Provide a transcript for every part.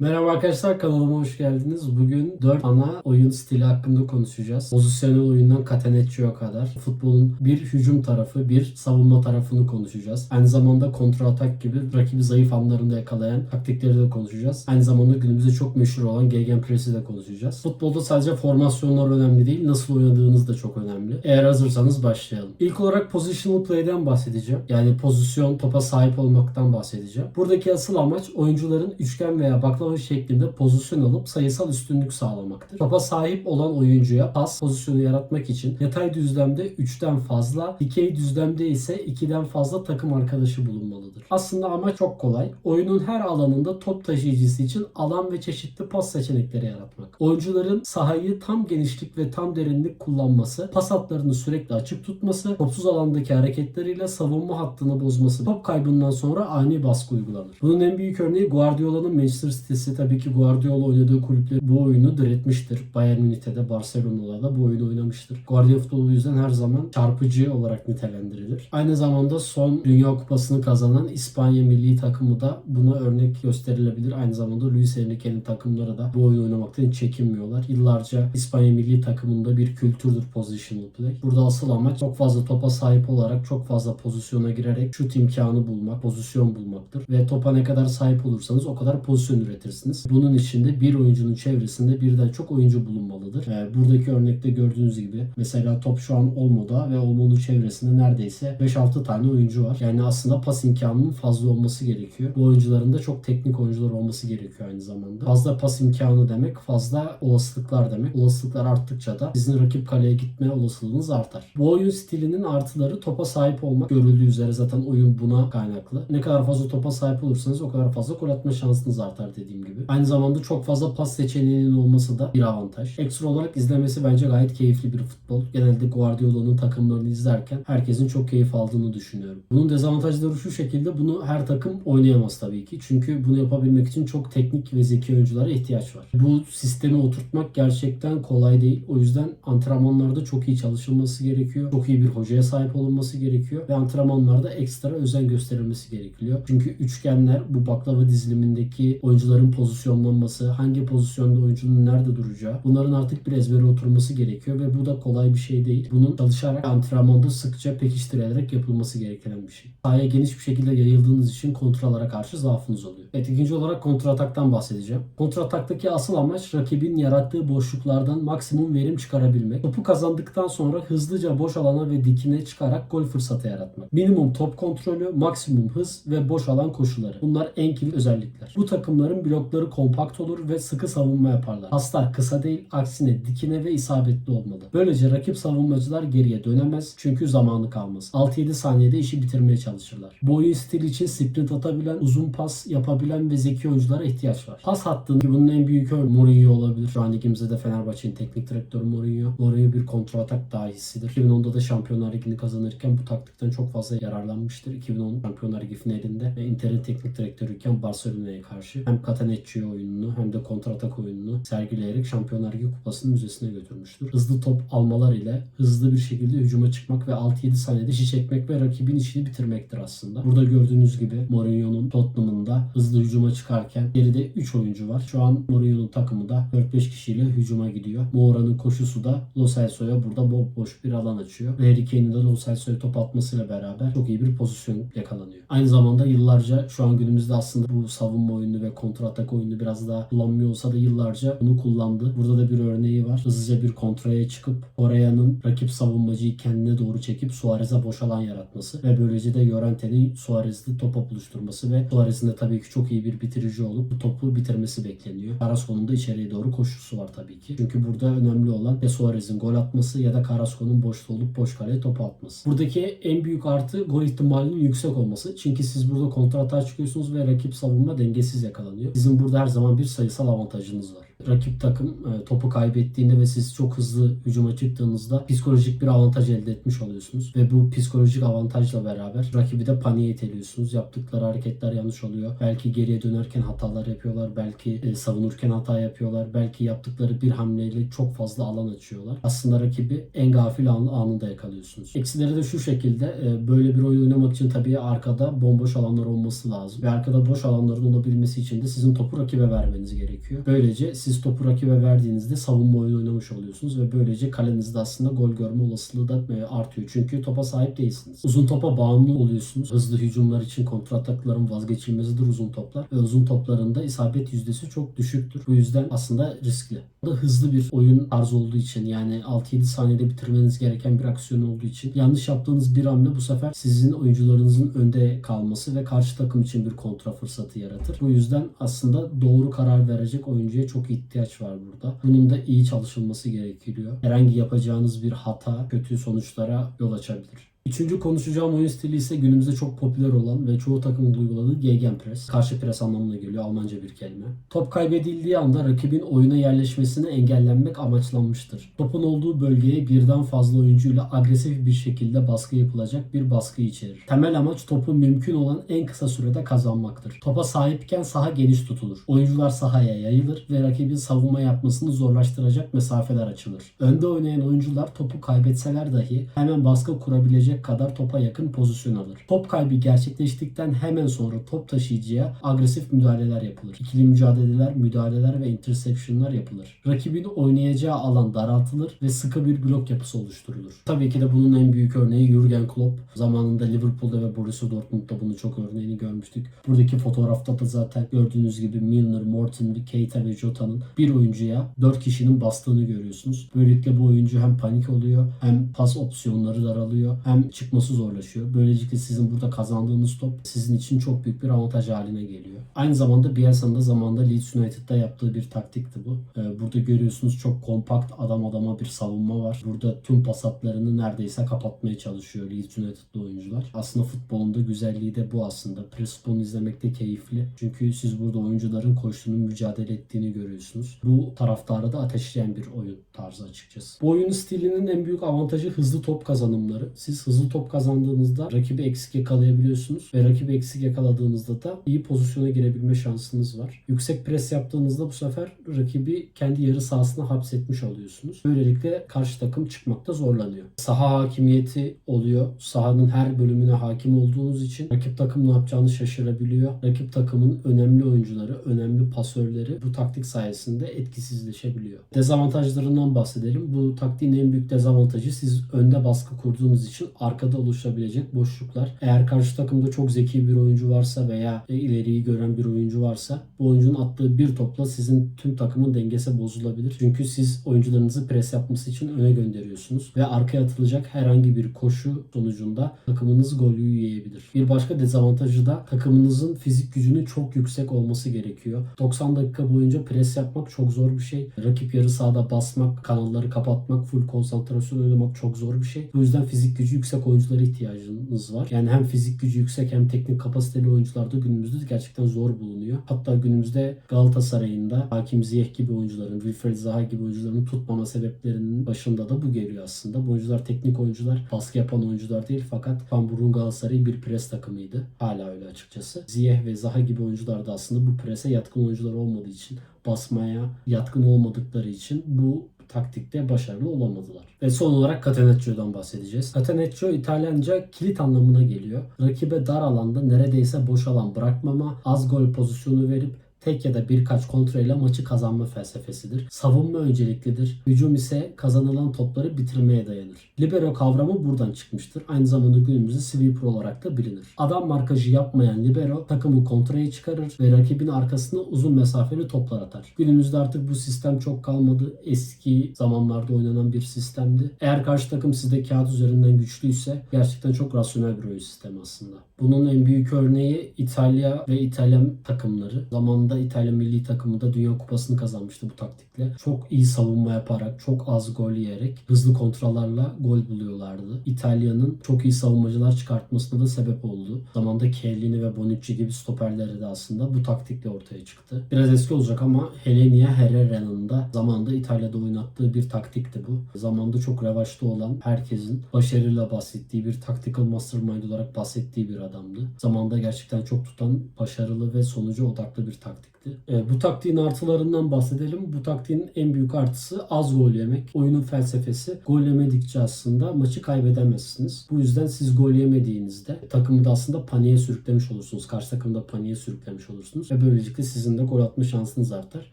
Merhaba arkadaşlar kanalıma hoş geldiniz. Bugün 4 ana oyun stili hakkında konuşacağız. Pozisyonel oyundan Catenaccio'ya kadar futbolun bir hücum tarafı, bir savunma tarafını konuşacağız. Aynı zamanda kontra atak gibi rakibi zayıf anlarında yakalayan taktikleri de konuşacağız. Aynı zamanda günümüzde çok meşhur olan Gegenpress'i de konuşacağız. Futbolda sadece formasyonlar önemli değil, nasıl oynadığınız da çok önemli. Eğer hazırsanız başlayalım. İlk olarak positional play'den bahsedeceğim. Yani pozisyon, topa sahip olmaktan bahsedeceğim. Buradaki asıl amaç oyuncuların üçgen veya baklava şeklinde pozisyon alıp sayısal üstünlük sağlamaktır. Topa sahip olan oyuncuya pas pozisyonu yaratmak için yatay düzlemde 3'ten fazla, dikey düzlemde ise 2'den fazla takım arkadaşı bulunmalıdır. Aslında amaç çok kolay. Oyunun her alanında top taşıyıcısı için alan ve çeşitli pas seçenekleri yaratmak. Oyuncuların sahayı tam genişlik ve tam derinlik kullanması, pas hatlarını sürekli açık tutması, topsuz alandaki hareketleriyle savunma hattını bozması, top kaybından sonra ani baskı uygulanır. Bunun en büyük örneği Guardiola'nın Manchester City'si. Tabii ki Guardiola oynadığı kulüpler bu oyunu diretmiştir. Bayern Münih'te de Barcelona'da da bu oyunu oynamıştır. Guardiola futbolu yüzden her zaman çarpıcı olarak nitelendirilir. Aynı zamanda son Dünya Kupası'nı kazanan İspanya milli takımı da buna örnek gösterilebilir. Aynı zamanda Luis Enrique'nin takımları da bu oyunu oynamaktan hiç çekinmiyorlar. Yıllarca İspanya milli takımında bir kültürdür positional play. Burada asıl amaç çok fazla topa sahip olarak çok fazla pozisyona girerek şut imkanı bulmak, pozisyon bulmaktır. Ve topa ne kadar sahip olursanız o kadar pozisyon üretirsiniz. Bunun içinde bir oyuncunun çevresinde birden çok oyuncu bulunmalıdır. Ee, buradaki örnekte gördüğünüz gibi mesela top şu an Olmo'da ve Olmo'nun çevresinde neredeyse 5-6 tane oyuncu var. Yani aslında pas imkanının fazla olması gerekiyor. Bu oyuncuların da çok teknik oyuncular olması gerekiyor aynı zamanda. Fazla pas imkanı demek fazla olasılıklar demek. Olasılıklar arttıkça da sizin rakip kaleye gitme olasılığınız artar. Bu oyun stilinin artıları topa sahip olmak görüldüğü üzere zaten oyun buna kaynaklı. Ne kadar fazla topa sahip olursanız o kadar fazla gol atma şansınız artar dediğim gibi. Aynı zamanda çok fazla pas seçeneğinin olması da bir avantaj. Ekstra olarak izlemesi bence gayet keyifli bir futbol. Genelde Guardiola'nın takımlarını izlerken herkesin çok keyif aldığını düşünüyorum. Bunun dezavantajları şu şekilde bunu her takım oynayamaz tabii ki. Çünkü bunu yapabilmek için çok teknik ve zeki oyunculara ihtiyaç var. Bu sistemi oturtmak gerçekten kolay değil. O yüzden antrenmanlarda çok iyi çalışılması gerekiyor. Çok iyi bir hocaya sahip olunması gerekiyor ve antrenmanlarda ekstra özen gösterilmesi gerekiyor. Çünkü üçgenler bu baklava dizilimindeki oyuncuların pozisyonlanması, hangi pozisyonda oyuncunun nerede duracağı bunların artık bir ezbere oturması gerekiyor ve bu da kolay bir şey değil. Bunun çalışarak antrenmanda sıkça pekiştirilerek yapılması gereken bir şey. Sahaya geniş bir şekilde yayıldığınız için kontralara karşı zaafınız oluyor. Evet ikinci olarak kontrataktan bahsedeceğim. Kontrataktaki asıl amaç rakibin yarattığı boşluklardan maksimum verim çıkarabilmek. Topu kazandıktan sonra hızlıca boş alana ve dikine çıkarak gol fırsatı yaratmak. Minimum top kontrolü, maksimum hız ve boş alan koşuları. Bunlar en kilit özellikler. Bu takımların blokları kompakt olur ve sıkı savunma yaparlar. Paslar kısa değil, aksine dikine ve isabetli olmalı. Böylece rakip savunmacılar geriye dönemez çünkü zamanı kalmaz. 6-7 saniyede işi bitirmeye çalışırlar. Bu oyun stili için sprint atabilen, uzun pas yapabilen ve zeki oyunculara ihtiyaç var. Pas hattının bunun en büyük örneği Mourinho olabilir. Şu an ligimizde de Fenerbahçe'nin teknik direktörü Mourinho. Mourinho bir kontra atak dahisidir. 2010'da da Şampiyonlar Ligi'ni kazanırken bu taktikten çok fazla yararlanmıştır. 2010 Şampiyonlar Ligi finalinde ve Inter'in teknik direktörüyken Barcelona'ya karşı hem Catenaccio oyununu hem de kontra atak oyununu sergileyerek Şampiyonlar Ligi kupasını müzesine götürmüştür. Hızlı top almalar ile hızlı bir şekilde hücuma çıkmak ve 6-7 saniyede işi çekmek ve rakibin işini bitirmektir aslında. Burada gördüğünüz gibi Mourinho'nun Tottenham'ın da hızlı hücuma çıkarken geride 3 oyuncu var. Şu an Mourinho'nun takımı da 4-5 kişiyle hücuma gidiyor. Moura'nın koşusu da Lo Celso'ya burada bomboş bir alan açıyor. Ve Harry Kane'in de Lo Celso'ya top atmasıyla beraber çok iyi bir pozisyon yakalanıyor. Aynı zamanda yıllarca şu an günümüzde aslında bu savunma oyunu ve kontra atak oyunu biraz daha kullanmıyor olsa da yıllarca bunu kullandı. Burada da bir örneği var. Hızlıca bir kontraya çıkıp Oraya'nın rakip savunmacıyı kendine doğru çekip Suarez'e boş alan yaratması ve böylece de Llorente'nin Suarez'li topa buluşturması ve Suarez'in de tabii ki çok iyi bir bitirici olup bu topu bitirmesi bekleniyor. Carrasco'nun da içeriye doğru koşusu var tabii ki. Çünkü burada önemli olan ya Suarez'in gol atması ya da Carrasco'nun boşta olup boş kaleye topu atması. Buradaki en büyük artı gol ihtimalinin yüksek olması. Çünkü siz burada kontra atağa çıkıyorsunuz ve rakip savunma dengesiz yakalanıyor. Sizin burada her zaman bir sayısal avantajınız var. Rakip takım e, topu kaybettiğinde ve siz çok hızlı hücuma çıktığınızda psikolojik bir avantaj elde etmiş oluyorsunuz. Ve bu psikolojik avantajla beraber rakibi de paniğe iteliyorsunuz. Yaptıkları hareketler yanlış oluyor. Belki geriye dönerken hatalar yapıyorlar. Belki e, savunurken hata yapıyorlar. Belki yaptıkları bir hamleyle çok fazla alan açıyorlar. Aslında rakibi en gafil an- anında yakalıyorsunuz. Eksileri de şu şekilde e, böyle bir oyun oynamak için tabii arkada bomboş alanlar olması lazım. Ve arkada boş alanların olabilmesi için de sizin topu rakibe vermeniz gerekiyor. Böylece siz topu rakibe verdiğinizde savunma oyunu oynamış oluyorsunuz ve böylece kalenizde aslında gol görme olasılığı da e, artıyor. Çünkü topa sahip değilsiniz. Uzun topa bağımlı oluyorsunuz. Hızlı hücumlar için kontratakların vazgeçilmezidir uzun toplar. Ve uzun toplarında isabet yüzdesi çok düşüktür. Bu yüzden aslında riskli. Da hızlı bir oyun tarzı olduğu için yani 6-7 saniyede bitirmeniz gereken bir aksiyon olduğu için yanlış yaptığınız bir hamle bu sefer sizin oyuncularınızın önde kalması ve karşı takım için bir kontra fırsatı yaratır. Bu yüzden aslında doğru karar verecek oyuncuya çok ihtiyaç var burada. Bunun da iyi çalışılması gerekiyor. Herhangi yapacağınız bir hata kötü sonuçlara yol açabilir. Üçüncü konuşacağım oyun stili ise günümüzde çok popüler olan ve çoğu takımın uyguladığı Gegenpress. Karşı pres anlamına geliyor Almanca bir kelime. Top kaybedildiği anda rakibin oyuna yerleşmesini engellenmek amaçlanmıştır. Topun olduğu bölgeye birden fazla oyuncuyla agresif bir şekilde baskı yapılacak bir baskı içerir. Temel amaç topu mümkün olan en kısa sürede kazanmaktır. Topa sahipken saha geniş tutulur. Oyuncular sahaya yayılır ve rakibin savunma yapmasını zorlaştıracak mesafeler açılır. Önde oynayan oyuncular topu kaybetseler dahi hemen baskı kurabilecek kadar topa yakın pozisyon alır. Top kaybı gerçekleştikten hemen sonra top taşıyıcıya agresif müdahaleler yapılır. İkili mücadeleler, müdahaleler ve interceptionlar yapılır. Rakibin oynayacağı alan daraltılır ve sıkı bir blok yapısı oluşturulur. Tabii ki de bunun en büyük örneği Jurgen Klopp. Zamanında Liverpool'da ve Borussia Dortmund'da bunu çok örneğini görmüştük. Buradaki fotoğrafta da zaten gördüğünüz gibi Milner, Morton, Keita ve Jota'nın bir oyuncuya 4 kişinin bastığını görüyorsunuz. Böylelikle bu oyuncu hem panik oluyor hem pas opsiyonları daralıyor hem çıkması zorlaşıyor. Böylelikle sizin burada kazandığınız top sizin için çok büyük bir avantaj haline geliyor. Aynı zamanda Bielsa'nın da zamanında Leeds United'da yaptığı bir taktikti bu. Ee, Burada görüyorsunuz çok kompakt adam adama bir savunma var. Burada tüm pas hatlarını neredeyse kapatmaya çalışıyor Leeds United'lı oyuncular. Aslında futbolun da güzelliği de bu aslında. Futbolunu izlemek de keyifli. Çünkü siz burada oyuncuların koştuğunu, mücadele ettiğini görüyorsunuz. Bu taraftarı da ateşleyen bir oyun tarzı açıkçası. Bu oyun stilinin en büyük avantajı hızlı top kazanımları. Siz hızlı top kazandığınızda rakibi eksik yakalayabiliyorsunuz ve rakibi eksik yakaladığınızda da iyi pozisyona girebilme şansınız var. Yüksek pres yaptığınızda bu sefer rakibi kendi yarı sahasına hapsetmiş oluyorsunuz. Böylelikle karşı takım çıkmakta zorlanıyor. Saha hakimiyeti oluyor. Sahanın her bölümüne hakim olduğunuz için rakip takım ne yapacağını şaşırabiliyor. Rakip takımın önemli oyuncuları, önemli pasörleri bu taktik sayesinde etkisizleşebiliyor. Dezavantajlarından bahsedelim. Bu taktiğin en büyük dezavantajı siz önde baskı kurduğunuz için arkada oluşabilecek boşluklar. Eğer karşı takımda çok zeki bir oyuncu varsa veya ileriyi gören bir oyuncu varsa bu oyuncunun attığı bir topla sizin tüm takımın dengesi bozulabilir. Çünkü siz oyuncularınızı pres yapması için öne gönderiyorsunuz ve arkaya atılacak herhangi bir koşu sonucunda takımınız golü yiyebilir. Bir başka dezavantajı da takımınızın fizik gücünün çok yüksek olması gerekiyor. 90 dakika boyunca pres yapmak çok zor bir şey. Rakip yarı sahada basmak, kanalları kapatmak, full konsantrasyon oynamak çok zor bir şey. Bu yüzden fizik gücü yüksek oyunculara ihtiyacınız var. Yani hem fizik gücü yüksek hem teknik kapasiteli oyuncular da günümüzde gerçekten zor bulunuyor. Hatta günümüzde Galatasaray'ın da Hakim Ziyech gibi oyuncuların, Wilfried Zaha gibi oyuncuların tutmama sebeplerinin başında da bu geliyor aslında. Bu oyuncular teknik oyuncular, baskı yapan oyuncular değil fakat Kambur'un Galatasaray'ı bir pres takımıydı. Hala öyle açıkçası. Ziyech ve Zaha gibi oyuncular da aslında bu prese yatkın oyuncular olmadığı için basmaya yatkın olmadıkları için bu taktikte başarılı olamadılar. Ve son olarak Catenaccio'dan bahsedeceğiz. Catenaccio İtalyanca kilit anlamına geliyor. Rakibe dar alanda neredeyse boş alan bırakmama, az gol pozisyonu verip tek ya da birkaç kontrolle maçı kazanma felsefesidir. Savunma önceliklidir. Hücum ise kazanılan topları bitirmeye dayanır. Libero kavramı buradan çıkmıştır. Aynı zamanda günümüzde sweeper olarak da bilinir. Adam markajı yapmayan libero takımı kontraya çıkarır ve rakibin arkasına uzun mesafeli toplar atar. Günümüzde artık bu sistem çok kalmadı. Eski zamanlarda oynanan bir sistemdi. Eğer karşı takım sizde kağıt üzerinden güçlüyse gerçekten çok rasyonel bir oyun sistemi aslında. Bunun en büyük örneği İtalya ve İtalyan takımları. Zamanında İtalya milli takımında Dünya Kupası'nı kazanmıştı bu taktikle. Çok iyi savunma yaparak, çok az gol yiyerek, hızlı kontralarla gol buluyorlardı. İtalya'nın çok iyi savunmacılar çıkartmasına da sebep oldu. Zamanda Chiellini ve Bonucci gibi stoperleri de aslında bu taktikle ortaya çıktı. Biraz eski olacak ama Helenia Herrera'nın da zamanında İtalya'da oynattığı bir taktikti bu. Zamanda çok revaçta olan herkesin başarıyla bahsettiği bir tactical mastermind olarak bahsettiği bir adamdı. Zamanda gerçekten çok tutan, başarılı ve sonuca odaklı bir taktikti. E, bu taktiğin artılarından bahsedelim. Bu taktiğin en büyük artısı az gol yemek. Oyunun felsefesi gol yemedikçe aslında maçı kaybedemezsiniz. Bu yüzden siz gol yemediğinizde takımı da aslında paniğe sürüklemiş olursunuz. Karşı takımı da paniğe sürüklemiş olursunuz. Ve böylelikle sizin de gol atma şansınız artar.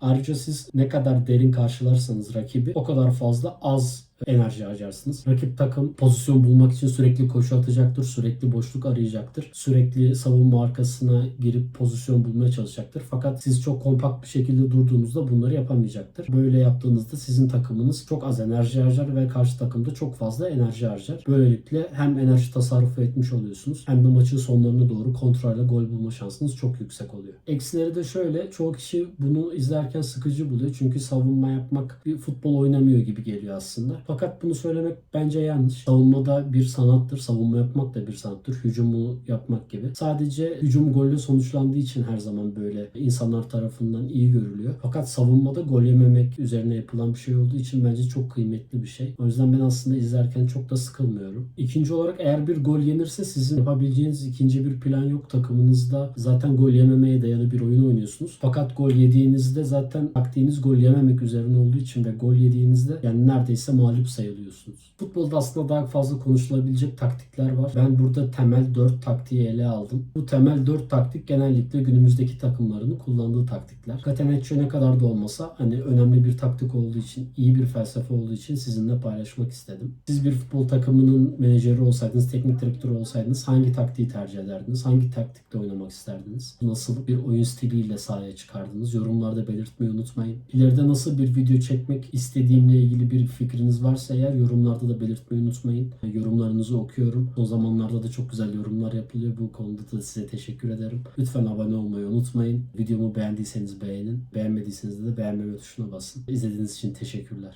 Ayrıca siz ne kadar derin karşılarsanız rakibi o kadar fazla az enerji harcarsınız. Rakip takım pozisyon bulmak için sürekli koşu atacaktır, sürekli boşluk arayacaktır, sürekli savunma arkasına girip pozisyon bulmaya çalışacaktır. Fakat siz çok kompakt bir şekilde durduğunuzda bunları yapamayacaktır. Böyle yaptığınızda sizin takımınız çok az enerji harcar ve karşı takımda çok fazla enerji harcar. Böylelikle hem enerji tasarrufu etmiş oluyorsunuz hem de maçın sonlarına doğru kontrolle gol bulma şansınız çok yüksek oluyor. Eksileri de şöyle, çoğu kişi bunu izlerken sıkıcı buluyor. Çünkü savunma yapmak bir futbol oynamıyor gibi geliyor aslında. Fakat bunu söylemek bence yanlış. Savunmada bir sanattır. Savunma yapmak da bir sanattır. Hücumu yapmak gibi. Sadece hücum golle sonuçlandığı için her zaman böyle insanlar tarafından iyi görülüyor. Fakat savunmada gol yememek üzerine yapılan bir şey olduğu için bence çok kıymetli bir şey. O yüzden ben aslında izlerken çok da sıkılmıyorum. İkinci olarak eğer bir gol yenirse sizin yapabileceğiniz ikinci bir plan yok. Takımınızda zaten gol yememeye dayalı bir oyun oynuyorsunuz. Fakat gol yediğinizde zaten taktiğiniz gol yememek üzerine olduğu için ve gol yediğinizde yani neredeyse mağlup sayılıyorsunuz. Futbolda aslında daha fazla konuşulabilecek taktikler var. Ben burada temel 4 taktiği ele aldım. Bu temel 4 taktik genellikle günümüzdeki takımların kullandığı taktikler. Catenaccio ne kadar da olmasa hani önemli bir taktik olduğu için, iyi bir felsefe olduğu için sizinle paylaşmak istedim. Siz bir futbol takımının menajeri olsaydınız, teknik direktörü olsaydınız hangi taktiği tercih ederdiniz? Hangi taktikte oynamak isterdiniz? Nasıl bir oyun stiliyle sahaya çıkardınız? Yorumlarda belirtmeyi unutmayın. İleride nasıl bir video çekmek istediğimle ilgili bir fikriniz varsa eğer yorumlarda da belirtmeyi unutmayın. Yorumlarınızı okuyorum. Son zamanlarda da çok güzel yorumlar yapılıyor. Bu konuda da size teşekkür ederim. Lütfen abone olmayı unutmayın. Videomu beğendiyseniz beğenin. Beğenmediyseniz de beğenmeme tuşuna basın. İzlediğiniz için teşekkürler.